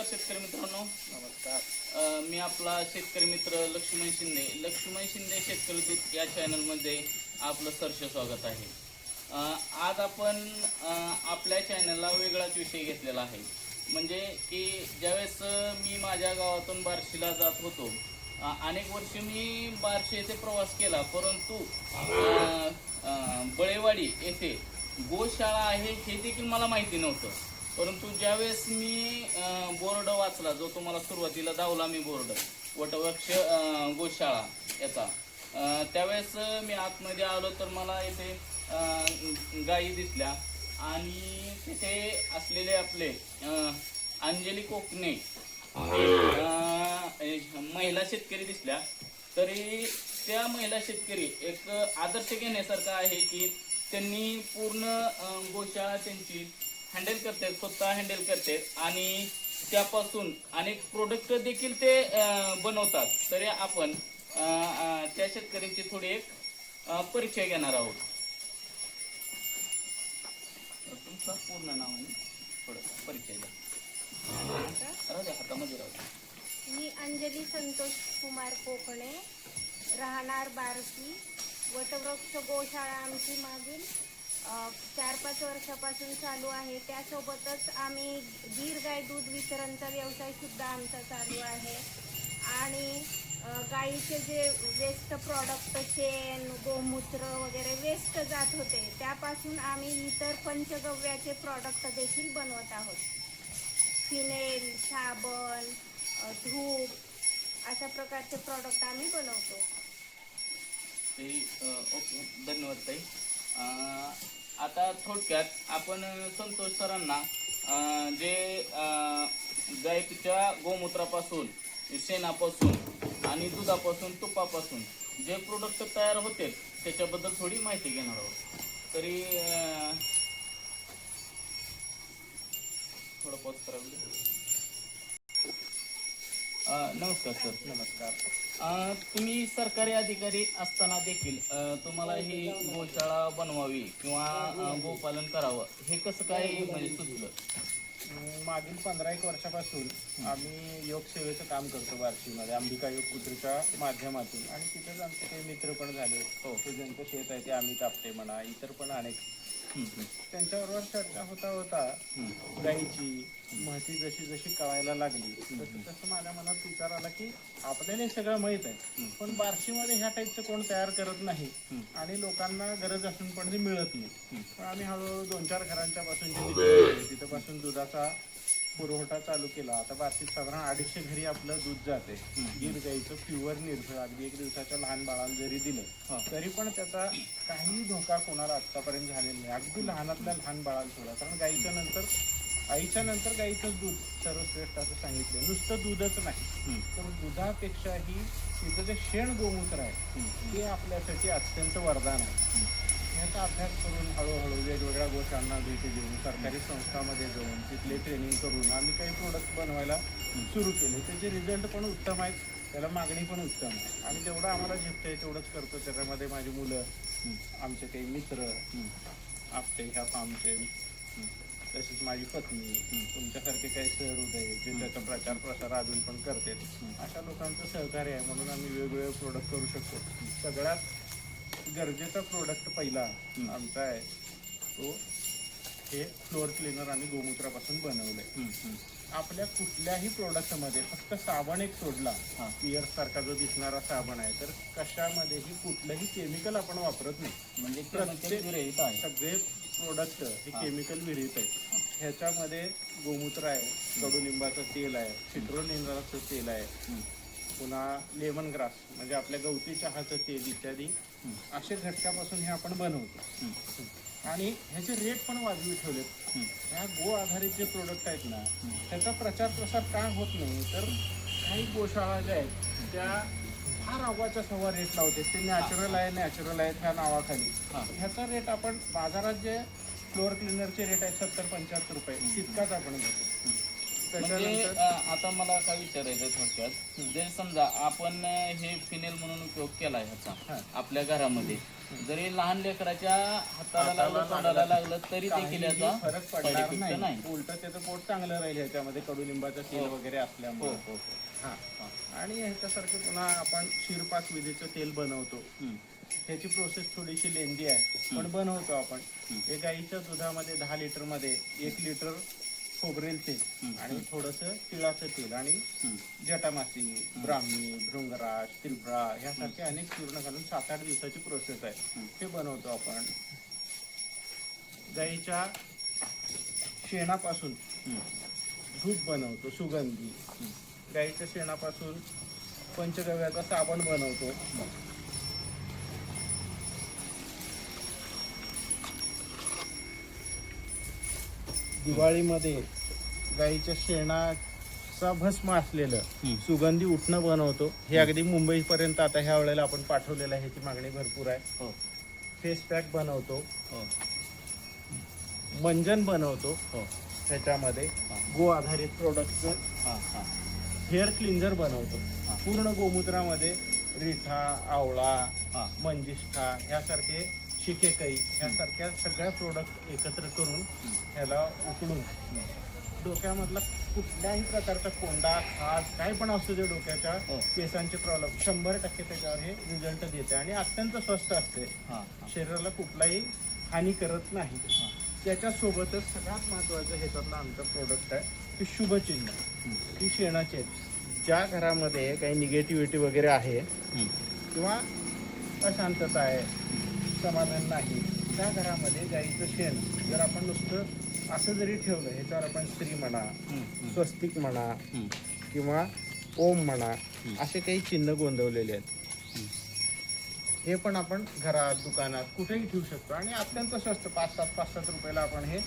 नमस्कार शेतकरी मित्रांनो. नमस्कार मी आपला शेतकरी मित्र लक्ष्मण शिंदे. लक्ष्मण शिंदे शेतकरी दूत या चॅनलमध्ये आपलं सरसे स्वागत आहे. आज आपण आपल्या चॅनलला वेगळाच विषय घेतलेला आहे. म्हणजे की ज्यावेळेस मी माझ्या गावातून बार्शीला जात होतो अनेक वर्ष मी बार्शी येथे प्रवास केला परंतु बळेवाडी येथे गोशाळा आहे हे देखील मला माहिती नव्हतं. परंतु ज्यावेळेस मी बोर्ड वाचला जो तुम्हाला सुरुवातीला दावला मी बोर्ड वटवृक्ष गोशाळा याचा त्यावेळेस मी आतमध्ये आलो तर मला इथे गायी दिसल्या आणि तिथे असलेले आपले अंजली कोकणे महिला शेतकरी दिसल्या. तरी त्या महिला शेतकरी एक आदर्श घेण्यासारखं आहे की त्यांनी पूर्ण गोशाळा त्यांची हँडल करतात स्वतः हँडल करतात आणि त्यापासून अनेक प्रोडक्ट देखील ते बनवतात. तरी आपण त्या शेतकऱ्यांची थोडी एक परिचय घेणार आहोत. तुमचा पूर्ण नाव आणि थोडं परिचय द्या. राहू द्या हातामध्ये राहू द्या. मी अंजली संतोष कुमार कोकणे राहणार बारकी वटवृक्ष गोशाळा आमची मागील चार पाच वर्षापासून चालू आहे. त्यासोबतच आम्ही गीर गाय दूध वितरणचा व्यवसायसुद्धा आमचा चालू आहे. आणि गाईचे जे वेस्ट प्रॉडक्ट शेण गोमूत्र वगैरे वेस्ट जात होते त्यापासून आम्ही इतर पंचगव्याचे प्रॉडक्ट देखील बनवत आहोत. फिनेल साबण धूप अशा प्रकारचे प्रॉडक्ट आम्ही बनवतो. ओके धन्यवाद ताई. आता थोडक्यात आपण संतोष सरांना जे अं, गोमूत्रापासून शेणापासून आणि दुधापासून तुपापासून जे प्रोडक्ट तयार होते त्याच्याबद्दल थोडी माहिती घेणार आहोत. तरी थोडं पॉज करावं नमस्कार सर. नमस्कार. अ, तुम्ही सरकारी अधिकारी असताना देखील अ, तुम्हाला ही गोशाळा बनवावी किंवा अ, गोपालन करावं हे कसं काय म्हणजे सुचलं? अं, मागील पंधरा एक वर्षापासून आम्ही योग सेवेचं काम करतो बार्शीमध्ये अंबिका योग कुत्रीच्या माध्यमातून. आणि तिथेच आमचे काही मित्र पण झाले. हो. ते ज्यांचं शेत आहे ते आम्ही तापटे म्हणा इतर पण अनेक त्यांच्याबरोबर चर्चा होता होता. गाईची महती जशी जशी कळायला लागली तसं तसं माझ्या मनात विचार आला की आपल्याला हे सगळं माहीत आहे पण बार्शीमध्ये ह्या टाईपचं कोण तयार करत नाही आणि लोकांना गरज असून पण ते मिळत नाही पण आम्ही हळूहळू दोन चार घरांच्या पासून होते, तिथपासून दुधाचा पुरवठा चालू केला. आता बार्शीत साधारण अडीचशे घरी आपलं दूध जाते. गीर गाईचं प्युअर निर्भर अगदी एक दिवसाच्या लहान बाळाला जरी दिलं तरी पण त्याचा काही धोका कोणाला आतापर्यंत झालेला नाही. अगदी लहानातल्या लहान बाळाला सोडा. कारण गाईच्या नंतर आईच्या नंतर गाईचंच दूध सर्वश्रेष्ठ असं सांगितलं नुसतं दूधच नाही. तर दुधापेक्षाही तिचं जे शेण गोमूत्र आहे ते आपल्यासाठी अत्यंत वरदान आहे. याचा अभ्यास करून हळूहळू वेगवेगळ्या गोष्टांना भेटी देऊन सरकारी संस्थामध्ये जाऊन तिथले ट्रेनिंग करून आम्ही काही प्रोडक्ट बनवायला सुरू केले. त्याचे रिझल्ट पण उत्तम आहेत. त्याला मागणी पण उत्तम आहे. आणि जेवढं आम्हाला झेपतंय तेवढंच करतो. त्याच्यामध्ये माझी मुलं आमचे काही मित्र आपटे ह्या फार्मचे तसेच माझी पत्नी तुमच्यासारखे काही सहृदय जे त्याचा प्रचार प्रसार अजून पण करते अशा लोकांचं सहकार्य आहे म्हणून आम्ही वेगवेगळे प्रोडक्ट करू शकतो. सगळ्यात गरजेचा प्रोडक्ट पहिला आमचा आहे. तो हे फ्लोअर क्लीनर आणि गोमूत्रापासून बनवलंय. आपल्या कुठल्याही प्रोडक्टमध्ये फक्त साबण एक सोडला. पिअर सारखा जो दिसणारा साबण आहे तर कशामध्येही कुठलंही केमिकल आपण वापरत नाही. म्हणजे प्रत्येक- विरहित आहे. सगळे प्रोडक्ट हे. केमिकल विरहित आहेत ह्याच्यामध्ये गोमूत्र आहे कडुलिंबाचं तेल आहे सिट्रोलिंबाचं तेल आहे पुन्हा लेमन ग्रास म्हणजे आपल्या गवती चहाचं तेल इत्यादी. असे घटकापासून हे आपण बनवतो. आणि ह्याचे रेट पण वाजवी ठेवलेत. ह्या गो आधारित जे प्रोडक्ट आहेत ना त्याचा प्रचार प्रसार का होत नाही तर काही गोशाळा ज्या आहेत त्या फार अव्वाच्या सव्वा रेट लावते ते नॅचरल आहे नॅचरल आहे ह्या नावाखाली. ह्याचा रेट आपण बाजारात जे फ्लोअर क्लिनरचे रेट आहेत सत्तर पंच्याहत्तर रुपये तितकाच आपण घेतो. म्हणजे त्याच्यानंतर आता मला काय विचारायचं आहे थोडक्यात. जर समजा आपण अं, हे फिनेल म्हणून उपयोग केला ह्याचा हा. आपल्या घरामध्ये. जरी लहान लेकराच्या हाताला लागलं तोंडाला लागलं, तरी देखील काहीही याचा फरक side पडणार effect नाही. नाही. उलट त्याचं पोट चांगलं राहील ह्याच्यामध्ये कडुलिंबाचं तेल हो. वगैरे हो असल्यामुळे. हो हो. हा. आणि ह्याच्यासारखे पुन्हा आपण शिरपास विधीचं तेल बनवतो. हम्म. त्याची प्रोसेस थोडीशी लेंदी आहे पण बनवतो आपण. हे गाईच्या दुधामध्ये दहा लिटरमध्ये एक लिटर खोबरेल तेल आणि थोडस तिळाचं तेल आणि. जटामासी ब्राह्मी भृंगराज त्रिफळा ह्यासारखे अनेक चूर्ण घालून सात आठ दिवसाची प्रोसेस आहे. ते बनवतो आपण. गाईच्या शेणापासून. धूप बनवतो सुगंधी. गाईच्या शेणापासून पंचगव्याचा साबण बनवतो. दिवाळीमध्ये गाईच्या शेणाचा भस्म असलेलं. सुगंधी उठणं बनवतो. हे अगदी मुंबईपर्यंत आता ह्या वेळेला आपण पाठवलेलं आहे ह्याची मागणी भरपूर आहे. हो. फेस पॅक बनवतो. हो. मंजन बनवतो. हो. ह्याच्यामध्ये हा. गो आधारित प्रोडक्टचं हा हा. हेअर क्लिन्झर बनवतो. हा. पूर्ण गोमूत्रामध्ये रिठा आवळा हा. मंजिष्ठा यासारखे शिकेकाई यासारख्या सगळ्या प्रोडक्ट एकत्र करून ह्याला उकळून डोक्यामधला कुठल्याही प्रकारचा कोंडा खाज काय पण असू दे डोक्याच्या हो. केसांचे प्रॉब्लेम शंभर टक्के त्याच्यावर हे रिझल्ट देते आणि अत्यंत स्वस्त असते. शरीराला कुठलाही हानी करत नाही. त्याच्यासोबतच सगळ्यात महत्त्वाचं ह्याच्यातलं आमचं प्रोडक्ट आहे की शुभचिन्ह ही शेणाचे. आहेत ज्या घरामध्ये काही निगेटिव्हिटी वगैरे आहे. किंवा अशांतता आहे समाधान नाही त्या घरामध्ये गाईचं शेण जर आपण नुसतं असं जरी ठेवलं ह्याच्यावर आपण स्त्री म्हणा. स्वस्तिक म्हणा. किंवा ओम म्हणा असे काही चिन्ह गोंदवलेले आहेत हे पण आपण घरात दुकानात कुठेही ठेवू शकतो आणि अत्यंत स्वस्त पाच सात पाच सात रुपयाला आपण हे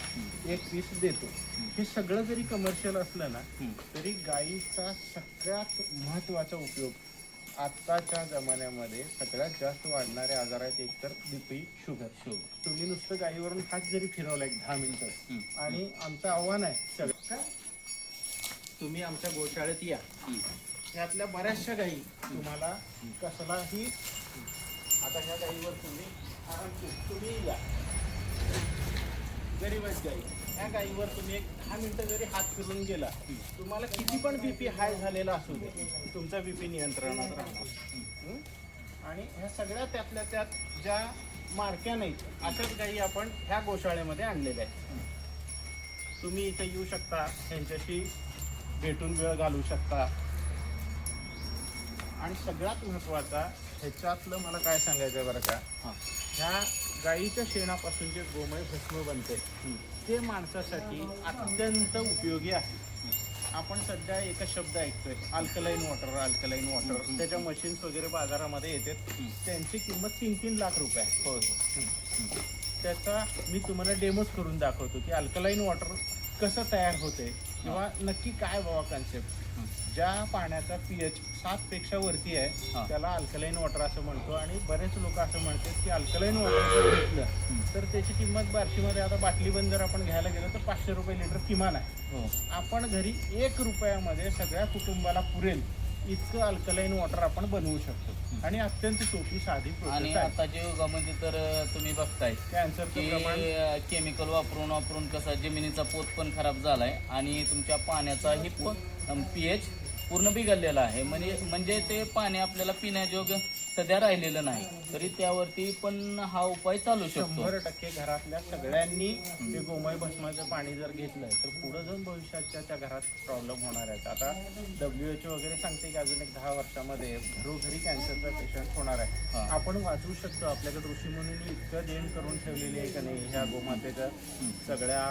एक पीस देतो हे सगळं जरी कमर्शियल असलं ना. तरी गाईचा सगळ्यात महत्त्वाचा उपयोग आत्ताच्या जमान्यामध्ये सगळ्यात जास्त वाढणारे आजार आहेत एकतर बीपी शुगर शुगर तुम्ही नुसतं गाईवरून हात जरी फिरवला एक दहा मिनिटं. आणि आमचं आव्हान आहे सगळं. तुम्ही आमच्या गोशाळेत या. यातल्या बऱ्याचशा गायी तुम्हाला कसलाही आता ह्या गायीवर तुम्ही. तुम्ही या. गरीबच गाई. ह्या गायीवर तुम्ही एक दहा मिनिटं जरी हात फिरून गेला तुम्हाला किती पण बीपी हाय झालेला असू दे तुमचा बीपी नियंत्रणात राहणार हं? आणि ह्या सगळ्या त्यातल्या त्यात ज्या मारक्या नाहीत अशाच गायी आपण ह्या गोशाळेमध्ये आणलेल्या आहेत तुम्ही इथे येऊ शकता त्यांच्याशी भेटून वेळ घालवू शकता आणि सगळ्यात महत्त्वाचा ह्याच्यातलं मला काय सांगायचं आहे बरं का हा. ह्या गाईच्या शेणापासून जे गोमय भस्म बनते. ते माणसासाठी अत्यंत उपयोगी आहे. आपण सध्या एकच शब्द ऐकतोय अल्कलाईन वॉटर अल्कलाईन वॉटर त्याच्या मशीन्स वगैरे बाजारामध्ये येतात. त्यांची किंमत तीन तीन लाख रुपये आहे. होय त्याचा मी तुम्हाला डेमोच करून दाखवतो की अल्कलाईन वॉटर कसं तयार होते किंवा नक्की काय बाबा कन्सेप्ट ज्या पाण्याचा पीएच सात पेक्षा वरती आहे. त्याला अल्कलाईन वॉटर असं म्हणतो आणि बरेच लोक असं म्हणतात की अल्कलाईन वॉटर जर घेतलं तर त्याची किंमत बार्शीमध्ये आता बाटली बंद जर आपण घ्यायला गेलो तर पाचशे रुपये लिटर किमान आहे. हो. आपण घरी एक रुपयामध्ये सगळ्या कुटुंबाला पुरेल. इतकं अल्कलाईन वॉटर आपण बनवू शकतो. आणि अत्यंत सोपी साधी आणि प्रोसेस आहे आताच्या युगामध्ये तर तुम्ही बघताय कॅन्सरचं की प्रमाण. केमिकल वापरून वापरून कसा जमिनीचा पोत पण खराब झालाय आणि तुमच्या पाण्याचाही पीएच पूर्ण बिघडलेला आहे. म्हणजे म्हणजे ते पाणी आपल्याला पिण्याजोग सध्या राहिलेलं नाही. तरी त्यावरती पण हा उपाय चालू शकतो. शंभर टक्के घरातल्या सगळ्यांनी ते गोमय भस्माचं पाणी जर घेतलं तर पुढे जाऊन भविष्याच्या त्या घरात प्रॉब्लेम होणार आहेत. आता डब्ल्यू एच वगैरे सांगते की अजून एक दहा वर्षामध्ये घरोघरी कॅन्सरचा पेशंट होणार आहे. आपण वाचवू शकतो. आपल्याकडे ऋषीमुनींनी इतकं देण करून ठेवलेली आहे का नाही ह्या गोमातेच्या सगळ्या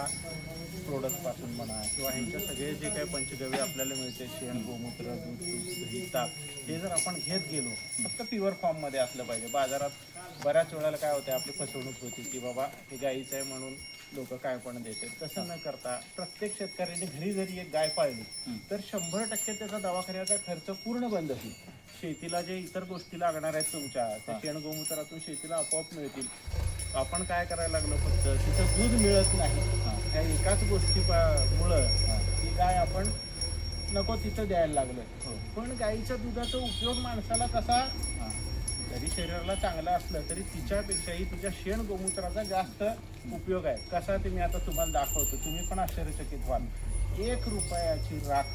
प्रोडक्टपासून म्हणा किंवा ह्यांचे सगळे जे काही पंचगव्य आपल्याला मिळते शेण गोमूत्र दूध तूप दही ताक हे जर आपण घेत गेलो फक्त प्युअर फॉर्ममध्ये असलं पाहिजे. बाजारात बऱ्याच वेळेला काय होते आपली फसवणूक होती की बाबा हे गाईचं आहे म्हणून लोक काय पण देते तसं न करता प्रत्येक शेतकऱ्याने घरी जरी एक गाय पाळली तर शंभर टक्के त्याचा दवाखान्याचा खर्च पूर्ण बंद होईल. शेतीला जे इतर गोष्टी लागणार आहेत तुमच्या त्या शेण गोमूत्रातून शेतीला आपोआप मिळतील. आपण काय करायला लागलो फक्त तिथं दूध मिळत नाही. ह्या एकाच गोष्टी मुळं ही गाय आपण नको तिथं द्यायला लागलोय. हो. पण गाईच्या दुधाचा उपयोग माणसाला कसा जरी शरीराला चांगलं असलं तरी तिच्यापेक्षाही तिच्या शेण गोमूत्राचा जास्त उपयोग आहे. कसा ते मी आता तुम्हाला दाखवतो. तुम्ही पण आश्चर्यचकित व्हाल. एक रुपयाची राख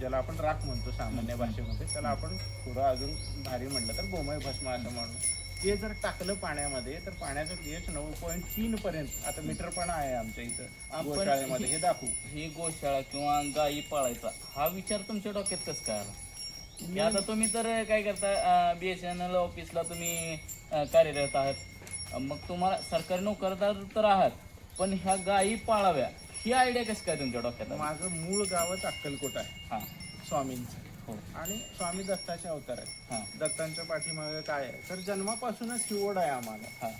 ज्याला आपण राख म्हणतो सामान्य भाषेमध्ये त्याला आपण थोडं अजून भारी म्हटलं तर गोमय भस्म असं म्हणून ते जर टाकलं पाण्यामध्ये तर पाण्याचं पीएच नऊ पॉईंट तीन पर्यंत आता मीटर पण आहे आमच्या इथं. गोशाळेमध्ये. हे दाखवू. ही गोशाळा किंवा गायी पाळायचा हा विचार तुमच्या डोक्यात कसं काय आला? की आता तुम्ही तर काय करता बी एस एन एल ऑफिसला तुम्ही अं, कार्यरत आहात. मग तुम्हाला सरकारी नोकरदार तर आहात पण ह्या गायी पाळाव्या ही आयडिया कसं काय तुमच्या डोक्यात आली? माझं मूळ गावच अक्कलकोट आहे. हां. स्वामींचं. हो. आणि स्वामी दत्ताचे अवतार आहेत. हां. दत्तांच्या पाठीमागे काय आहे? तर जन्मापासूनच ही ओढ आहे आम्हाला. हां.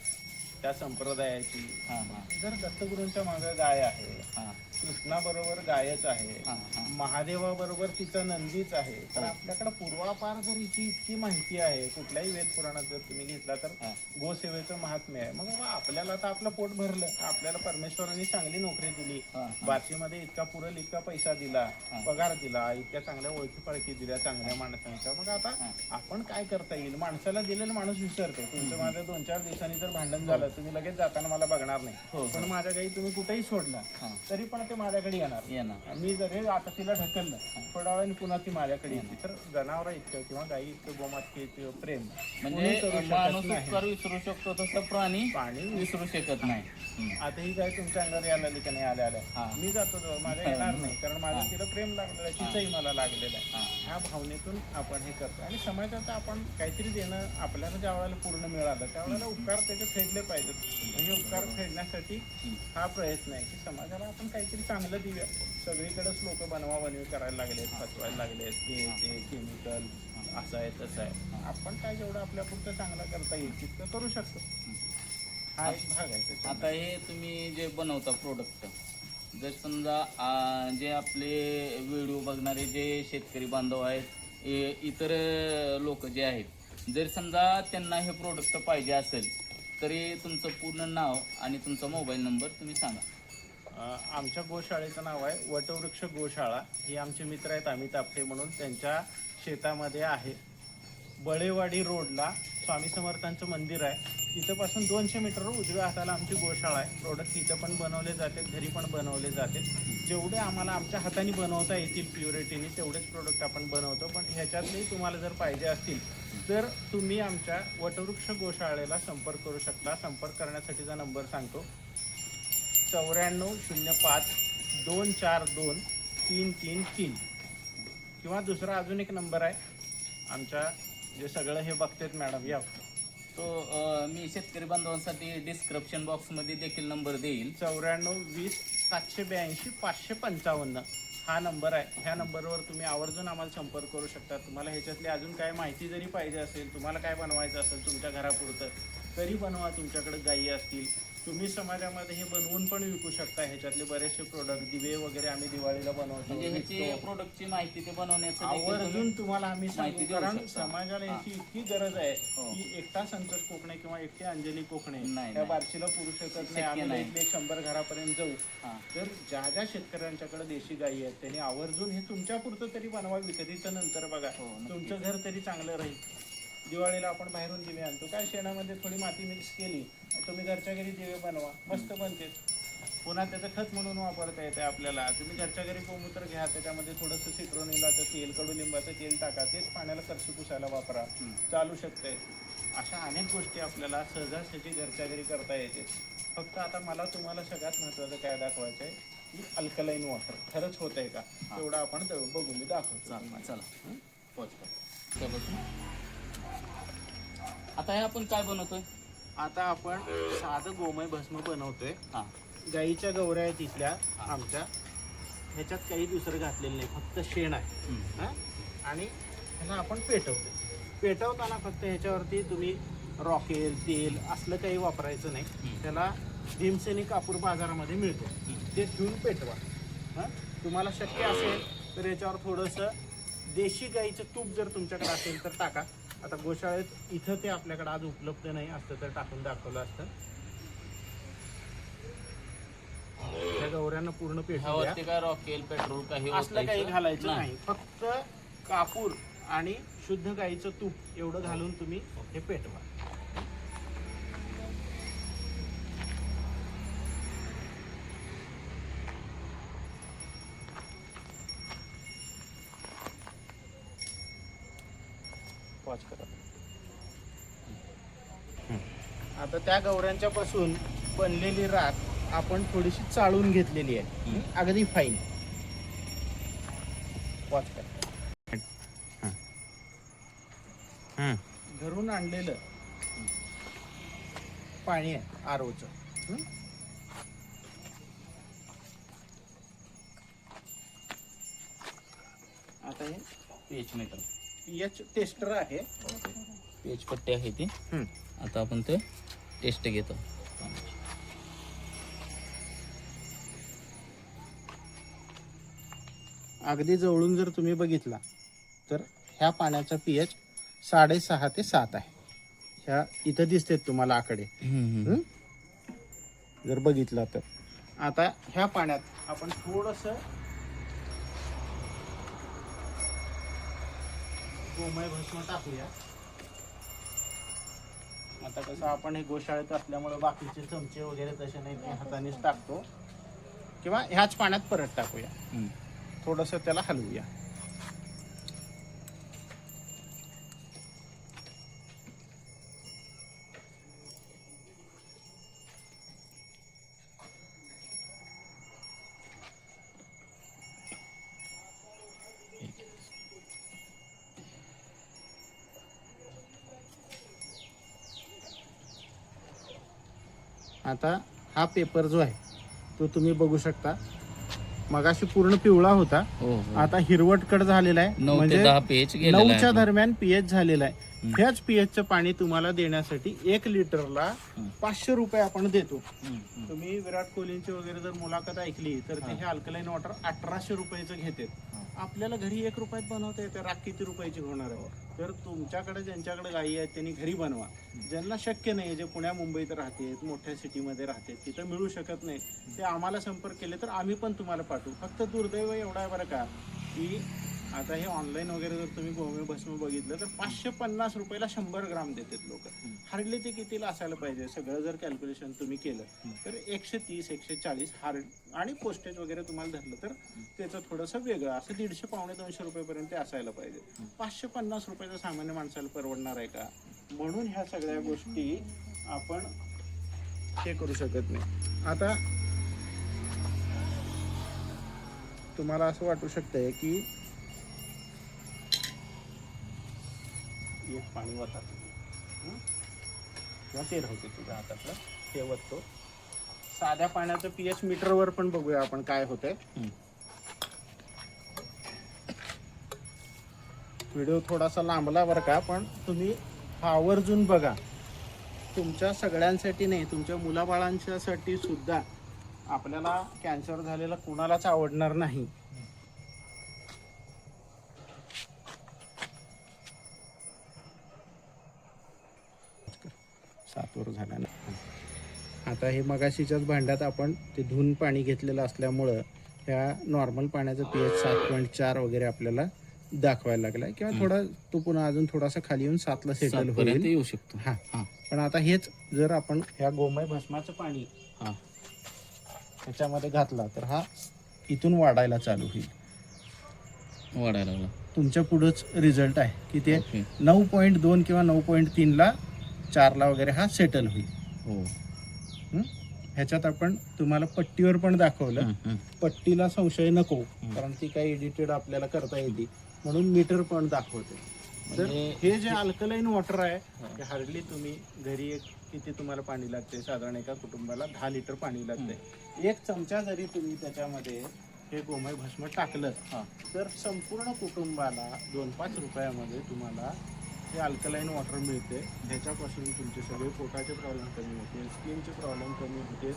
त्या संप्रदायाची. हां हां. जर दत्तगुरूंच्या मागे गाय आहे हां. कृष्णाबरोबर गायच आहे हां हां. महादेवाबरोबर तिचं नंदीच आहे तर आपल्याकडे पूर्वापार जर हिची इतकी माहिती आहे कुठल्याही वेद पुराणात जर तुम्ही घेतला तर हां. गोसेवेचं महात्म्य आहे. मग बाबा आपल्याला तर आपलं पोट भरलं. आपल्याला परमेश्वरांनी चांगली नोकरी दिली. हां बार्शीमध्ये इतका पुरेल इतका पैसा दिला हां. पगार दिला इतक्या चांगल्या ओळखी पळखी दिल्या चांगल्या माणसांच्या. मग आता हां. आपण काय करता येईल? माणसाला दिलेलं माणूस विसरतो. तुमचं माझं दोन चार दिवसांनी जर भांडण झालं तुम्ही लगेच जाताना मला बघणार हो, नाही. हो. पण माझ्या काही तुम्ही कुठेही सोडला हां. तरी पण ते माझ्याकडे येणार. ये ना मी जरी आता तिला ढकललं थोड्या वेळाने पुन्हा ती माझ्याकडे येते. तर जनावर इतकं किंवा गाई इतकं गोमात इतकं प्रेम म्हणजे माणूस. उपकार विसरू शकतो तसं प्राणी पाणी विसरू शकत नाही. आता ही गाय तुमच्या अंगावर यायला आली का नाही आल्या आल्या. मी जातो जवळ माझ्या येणार नाही कारण माझं तिला प्रेम लागलेलं आहे तिचंही मला लागलेलं आहे. ह्या भावनेतून आपण हे करतो. आणि समाजाचं आपण काहीतरी देणं आपल्याला ज्या वेळेला पूर्ण मिळालं त्यावेळेला उपकार त्याचे फेडले पाहिजेत. हे उपकार फेडण्यासाठी हा प्रयत्न आहे की समाजाला आपण काहीतरी चांगलं देऊया. सगळीकडेच लोक बनवा बनवी करायला लागलेत फसवायला लागलेत हे ते केमिकल असं आहे तसं आहे. आपण काय जेवढं आपल्या पुरतं चांगलं करता येईल तितकं करू शकतो. हा एक भाग आहे आता हे तुम्ही जे बनवता प्रोडक्ट जर समजा आ, जे आपले व्हिडिओ बघणारे जे शेतकरी बांधव आहेत ए- इतर लोक जे आहेत जर समजा त्यांना हे प्रोडक्ट पाहिजे असेल तरी तुमचं पूर्ण नाव आणि तुमचा मोबाईल नंबर तुम्ही सांगा. आमच्या गोशाळेचं नाव आहे वटवृक्ष गोशाळा. हे आमचे मित्र आहेत अमित आपटे म्हणून. त्यांच्या शेतामध्ये आहे. बळेवाडी रोडला स्वामी समर्थांचं मंदिर आहे. तिथंपासून दोनशे मीटर उजव्या हाताला आमची गोशाळा आहे. प्रोडक्ट तिथं पण बनवले जाते घरी पण बनवले जाते. जेवढे आम्हाला आमच्या हाताने बनवता येतील प्युरिटीने तेवढेच प्रोडक्ट आपण बनवतो. पण ह्याच्यातलेही तुम्हाला जर पाहिजे असतील तर तुम्ही आमच्या वटवृक्ष गोशाळेला संपर्क करू शकता. संपर्क करण्यासाठीचा नंबर सांगतो चौऱ्याण्णव शून्य पाच दोन चार दोन तीन तीन तीन. किंवा दुसरा अजून एक नंबर आहे. आमच्या जे सगळं हे बघतात मॅडम या. तो अ, मी शेतकरी बांधवांसाठी डिस्क्रिप्शन बॉक्समध्ये देखील नंबर देईल. चौऱ्याण्णव वीस सातशे ब्याऐंशी पाचशे पंचावन्न हा नंबर आहे. ह्या नंबरवर तुम्ही आवर्जून आम्हाला संपर्क करू शकता. तुम्हाला ह्याच्यातली अजून काय माहिती जरी पाहिजे असेल तुम्हाला काय बनवायचं असेल तुमच्या घरापुरतं तरी बनवा तुमच्याकडे गायी असतील तुम्ही समाजामध्ये हे बनवून पण विकू शकता ह्याच्यातले बरेचसे प्रोडक्ट दिवे वगैरे आम्ही दिवाळीला बनवतो म्हणजे ह्याची विकतो. प्रोडक्टची माहिती ते बनवण्याचं देखील आवर्जून तुम्ही- तुम्हाला आम्ही सांगू माहिती देऊ कारण शकता. समाजाला. याची इतकी गरज आहे हो. की एकटा संतोष कोकणे किंवा एकटी अंजली कोकणे नाही, त्या नाही. बार्शीला पुरू शकत नाही शक्य आम्ही नाही. इथले शंभर घरापर्यंत जाऊ हां तर ज्या ज्या शेतकऱ्यांच्याकडे देशी गायी आहेत त्यांनी आवर्जून हे तुमच्या पुरतं तरी बनवा विकतीचं नंतर बघा हो, नक्की. तुमचं घर तरी चांगलं राहील दिवाळीला आपण बाहेरून दिवे आणतो. काय शेणामध्ये थोडी माती मिक्स केली तुम्ही घरच्या घरी दिवे बनवा. मस्त बनते. पुन्हा त्याचं खत म्हणून वापरता येते आपल्याला. तुम्ही घरच्या घरी गोमूत्र घ्या त्याच्यामध्ये थोडंसं सिट्रोनिलाचं तेल कडुलिंबाचं तेल टाका. तेच पाण्याला करशी पुसायला वापरा चालू शकते. अशा अनेक गोष्टी आपल्याला सहजासहजी घरच्या घरी करता येते. फक्त आता मला तुम्हाला सगळ्यात महत्त्वाचं काय दाखवायचं आहे की अल्कलाईन वॉटर खरंच होत आहे का तेवढं आपण बघू मी दाखवतो चला चला. पोच पोच. त्या बसून. आता हे आपण काय बनवतोय? आता आपण साधं गोमय भस्म बनवतोय. हां. गाईच्या गौऱ्या आहेत इथल्या आमच्या. ह्याच्यात काही दुसरं घातलेलं नाही फक्त शेण आहे. हम्म. हा? आणि ह्याला आपण पेटवतो पेटवताना फक्त ह्याच्यावरती तुम्ही रॉकेल तेल असलं काही वापरायचं नाही. त्याला भीमसेनी कापूर बाजारामध्ये मिळतो. ते ठेवून पेटवा. हां? तुम्हाला शक्य असेल तर याच्यावर थोडंसं देशी गाईचं तूप जर तुमच्याकडे असेल तर टाका. आता गोशाळेत इथं ते आपल्याकडे आज उपलब्ध नाही असतं तर टाकून दाखवलं असतं. ह्या गवऱ्यांना पूर्ण द्या. ह्यावरती काय रॉकेल पेट्रोल काही असलं काही घालायचं नाही. फक्त कापूर आणि शुद्ध गाईचं तूप एवढं घालून तुम्ही हे पेटवा. Pause करा. आता त्या गवऱ्यांच्या पासून बनलेली राख आपण थोडीशी चाळून घेतलेली आहे. अगदी फाईन वॉच कर. घरून आणलेलं पाणी आहे आरोचं. आता हे पीएच मीटर पीएच टेस्टर आहे. पीएच पट्टी आहे ती. आता आपण ते टेस्ट घेतो. अगदी जवळून जर तुम्ही बघितला तर ह्या पाण्याचा पीएच साडेसहा ते सात आहे. ह्या इथं दिसतेत तुम्हाला आकडे. हं? जर बघितला तर. आता ह्या पाण्यात आपण थोडस गोमय भस्म टाकूया. आता कसं आपण हे गोशाळेत असल्यामुळे बाकीचे चमचे वगैरे तसे नाही ते हातानेच टाकतो. किंवा ह्याच पाण्यात परत टाकूया. थोडस त्याला हलवूया. आता हा पेपर जो आहे तो तुम्ही बघू शकता मगाशी पूर्ण पिवळा होता हो हो. आता हिरवटकट झालेला आहे नऊ ते म्हणजे दहा पीएच गेलेला आहे नऊच्या. दरम्यान पीएच झालेला आहे. ह्याच पीएचचं पाणी तुम्हाला देण्यासाठी एक लिटरला. पाचशे रुपये आपण देतो हम्म, हम्म. तुम्ही विराट कोहलींची वगैरे जर मुलाखत ऐकली तर ते हे अल्कलाईन वॉटर अठराशे रुपयाचं घेते आपल्याला घरी एक रुपयात बनवता येते राख किती रुपयाची होणार आहे? तर तुमच्याकडे ज्यांच्याकडे गायी आहेत त्यांनी घरी बनवा. ज्यांना शक्य नाही जे पुण्या मुंबईत राहतेत मोठ्या सिटीमध्ये राहते तिथं मिळू शकत नाही. ते आम्हाला संपर्क केले तर आम्ही पण तुम्हाला पाठवू. फक्त दुर्दैव एवढा आहे बरं का की आता हे ऑनलाईन वगैरे जर तुम्ही गोमे भस्म बघितलं तर पाचशे पन्नास रुपयाला शंभर ग्राम देतात लोक. हार्डली ते कितीला असायला पाहिजे? सगळं जर कॅल्क्युलेशन तुम्ही केलं तर एकशे तीस एकशे चाळीस हार्ड आणि पोस्टेज वगैरे तुम्हाला धरलं तर त्याचं थोडंसं वेगळं. असं दीडशे पावणे दोनशे रुपयेपर्यंत असायला पाहिजे. पाचशे पन्नास रुपयाचं सामान्य माणसाला परवडणार आहे का? म्हणून ह्या सगळ्या गोष्टी आपण हे करू शकत नाही. आता तुम्हाला असं वाटू शकतंय की एक पाणी वता हं? किंवा ते राहते तुझ्या हातातलं. ते वततो. साध्या पाण्याचं पीएच मीटरवर पण बघूया आपण काय होतंय. व्हिडिओ थोडासा लांबला बरं का पण तुम्ही आवर्जून बघा. तुमच्या सगळ्यांसाठी नाही तुमच्या मुलाबाळांच्यासाठी सुद्धा आपल्याला कॅन्सर झालेला कुणालाच आवडणार नाही सातवर झाला ना आता हे मगाशीच्याच भांड्यात आपण ते धुवून पाणी घेतलेलं असल्यामुळं ह्या नॉर्मल पाण्याचं पी एच सात पॉईंट चार वगैरे आपल्याला दाखवायला लागलाय. किंवा थोडा तो पुन्हा अजून थोडासा खाली येऊन सातला सेटल होईल. येऊ शकतो. हा. पण आता हेच जर आपण ह्या गोमय भस्माचं पाणी हा. ह्याच्यामध्ये घातला तर हा इथून वाढायला चालू होईल. वाढायला तुमच्या पुढंच रिझल्ट आहे की ते. नऊ पॉईंट दोन किंवा नऊ पॉईंट तीनला चारला वगैरे हा सेटल होईल. हं? ह्याच्यात आपण तुम्हाला पट्टीवर पण दाखवलं. पट्टीला संशय नको कारण ती काही एडिटेड आपल्याला करता येते. म्हणून मीटर पण दाखवते. तर म्हणजे- हे जे अल्कलाईन वॉटर आहे ते हार्डली तुम्ही घरी एक किती तुम्हाला पाणी लागते साधारण एका कुटुंबाला दहा लिटर पाणी लागते एक चमचा जरी तुम्ही त्याच्यामध्ये हे गोमय भस्म टाकलं. तर संपूर्ण कुटुंबाला दोन पाच रुपयामध्ये तुम्हाला हे अल्कलाईन वॉटर मिळते. ह्याच्यापासून तुमचे सगळे पोटाचे प्रॉब्लेम कमी होते स्किनचे प्रॉब्लेम कमी होते.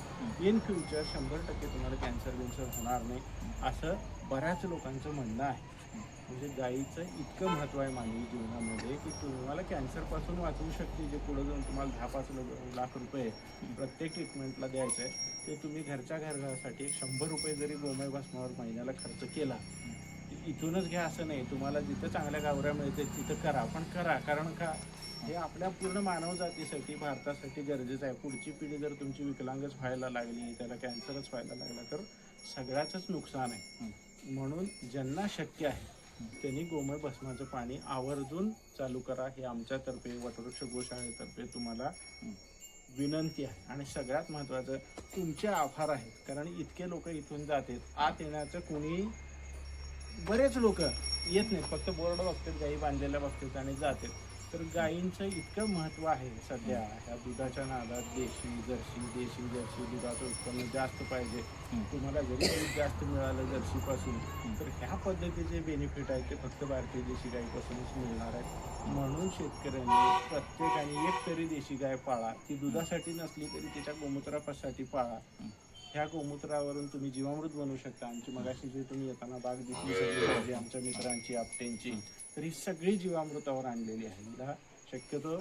इन फ्युचर शंभर टक्के तुम्हाला कॅन्सर बिन्सर होणार नाही असं बऱ्याच लोकांचं म्हणणं आहे. म्हणजे गाईचं इतकं महत्त्व आहे मानवी जीवनामध्ये की तुम्हाला कॅन्सरपासून वाचवू शकते जे पुढे जाऊन तुम्हाला दहा पाच लाख रुपये प्रत्येक ट्रीटमेंटला द्यायचं आहे ते तुम्ही घरच्या घरासाठी शंभर रुपये जरी गोमय भस्मावर महिन्याला खर्च केला इथूनच घ्या असं नाही. तुम्हाला जिथं चांगल्या गावऱ्या मिळते तिथं करा. पण करा. कारण का हे आपल्या पूर्ण मानव जातीसाठी भारतासाठी गरजेचं आहे. पुढची पिढी जर तुमची विकलांगच व्हायला लागली त्याला कॅन्सरच व्हायला लागला तर सगळ्याचंच नुकसान आहे. म्हणून ज्यांना शक्य आहे त्यांनी गोमय भस्माचं पाणी आवर्जून चालू करा. हे आमच्यातर्फे वटवृक्ष गोशाळेतर्फे तुम्हाला विनंती आहे. आणि सगळ्यात महत्त्वाचं तुमचे आभार आहेत. कारण इतके लोक इथून जातात. आत येण्याचं कोणी बरेच लोक येत नाहीत. फक्त बोर्ड बघतात गाई बांधलेल्या बघतात आणि जातात. तर गायींचं इतकं महत्त्व आहे सध्या ह्या दुधाच्या नादात देशी जर्सी देशी जर्सी दुधाचं उत्पन्न जास्त पाहिजे. तुम्हाला जरी दूध जास्त मिळालं जर्सीपासून तर ह्या पद्धतीचे बेनिफिट आहे ते फक्त भारतीय देशी गायीपासूनच मिळणार आहे. म्हणून शेतकऱ्यांनी प्रत्येकाने एक तरी देशी गाय पाळा. ती दुधासाठी नसली तरी तिच्या गोमूत्रासाठी पाळा. ह्या गोमूत्रावरून तुम्ही जीवामृत बनवू शकता. आमची मगाशी जी तुम्ही येताना बाग दिसली सगळी भाजी आमच्या मित्रांची आपटेंची तर ही सगळी जीवामृतावर आणलेली आहे. हिला शक्यतो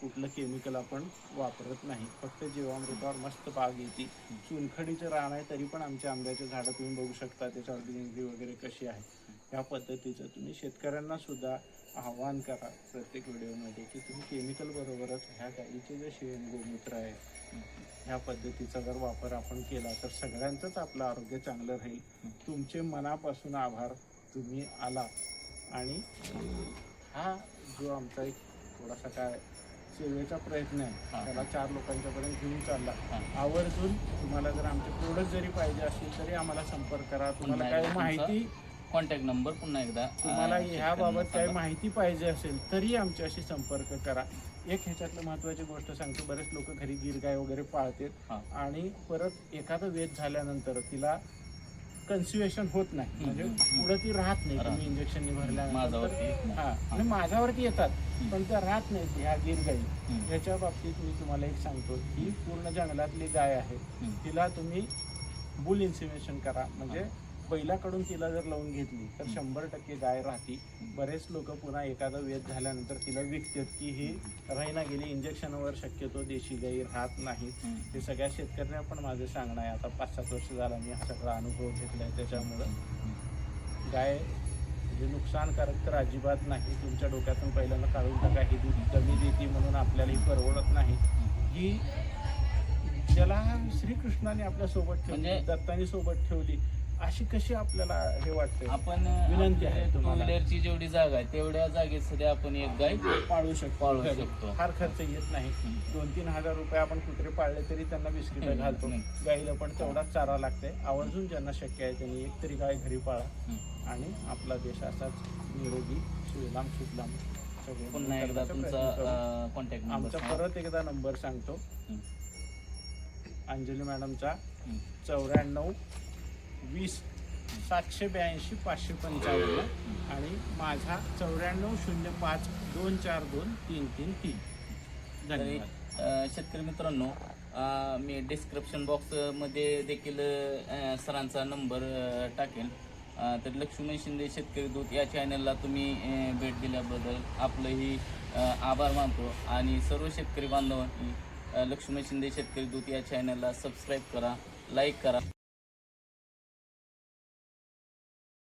कुठलं केमिकल आपण वापरत नाही. फक्त जीवामृतावर मस्त बाग येते. चुनखडीचं रान आहे तरी पण आमच्या आंब्याचे झाडं तुम्ही बघू शकता. त्याच्यावर ग्रीनरी वगैरे कशी आहे ह्या पद्धतीचं तुम्ही शेतकऱ्यांना सुद्धा आव्हान करा प्रत्येक व्हिडिओमध्ये की तुम्ही केमिकल बरोबरच ह्या गाईचे जे शेण गोमूत्र आहे ह्या पद्धतीचा जर वापर आपण केला तर सगळ्यांचंच आपलं आरोग्य चांगलं राहील. तुमचे मनापासून आभार. तुम्ही आला आणि हा जो आमचा एक थोडासा काय सेवेचा प्रयत्न आहे. त्याला चार लोकांच्यापर्यंत घेऊन चालला. आवर्जून तुम्हाला जर आमचे प्रोडक्ट जरी पाहिजे असतील तरी आम्हाला संपर्क करा. तुम्हाला काय माहिती कॉन्टॅक्ट नंबर पुन्हा एकदा तुम्हाला ह्याबाबत काही. माहिती पाहिजे असेल तरी आमच्याशी संपर्क करा एक ह्याच्यातलं महत्वाची गोष्ट सांगतो बरेच लोक घरी गिरगाय वगैरे पाळतात. आणि परत एखादं वेध झाल्यानंतर तिला कन्सिवेशन होत नाही म्हणजे. पुढे ती राहत नाही. तुम्ही इंजेक्शन. हा आणि माझ्यावरती येतात. पण त्या राहत नाहीत ह्या गिरगाई. ह्याच्या बाबतीत मी तुम्हाला एक सांगतो ही पूर्ण जंगलातली गाय आहे. तिला तुम्ही बुल इन्सिमेशन करा म्हणजे बैलाकडून तिला जर लावून घेतली तर शंभर टक्के गाय राहती. बरेच लोक पुन्हा एखादा वेध झाल्यानंतर तिला विकतात की ही राहीना गेली इंजेक्शनवर शक्यतो देशी गाई राहत नाहीत. हम्म. हे सगळ्या शेतकऱ्यांना पण माझं सांगणं आहे. आता पाच सात वर्ष झाला मी हा सगळा अनुभव घेतला आहे त्याच्यामुळं. गाय म्हणजे नुकसानकारक तर अजिबात नाही. तुमच्या डोक्यातून पहिल्यांदा काढून टाका. ही दूध कमी देते म्हणून आपल्याला ही परवडत नाही. ही ज्याला श्रीकृष्णाने आपल्यासोबत ठेवली म्हणजे- दत्तानी सोबत ठेवली अशी कशी आपल्याला हे वाटते आपण विनंती आहे टू तुम्हाला. व्हीलरची जेवढी जागा आहे तेवढ्या जागेत सध्या आपण एक गाय पाळू शकतो पाळू. शकतो. फार खर्च येत नाही दोन तीन हजार रुपये आपण कुत्रे पाळले तरी त्यांना बिस्किट हम्म, घालतो हम्म. गाईला पण तेवढाच चारा लागते आवर्जून ज्यांना शक्य आहे त्यांनी एक तरी गाय घरी पाळा. आणि आपला देश असाच निरोगी सुलाम सुफलाम सगळे पुन्हा एकदा करण्याचा तुमचा प्रयत्न करू. कॉन्टॅक्ट आमचा नंबर परत एकदा नंबर सांगतो. अंजली मॅडमचा. चौऱ्याण्णव वीस सातशे ब्याऐंशी पाचशे पंचावन्न आणि माझा चौऱ्याण्णव शून्य पाच दोन चार दोन तीन तीन तीन. धन्यवाद. शेतकरी मित्रांनो मी डिस्क्रिप्शन बॉक्समध्ये देखील सरांचा नंबर टाकेन. तर लक्ष्मण शिंदे शेतकरी दूत या चॅनलला तुम्ही भेट दिल्याबद्दल आपलंही आभार मानतो. आणि सर्व शेतकरी बांधवांनी लक्ष्मण शिंदे शेतकरी दूत या चॅनलला सबस्क्राईब करा लाईक करा.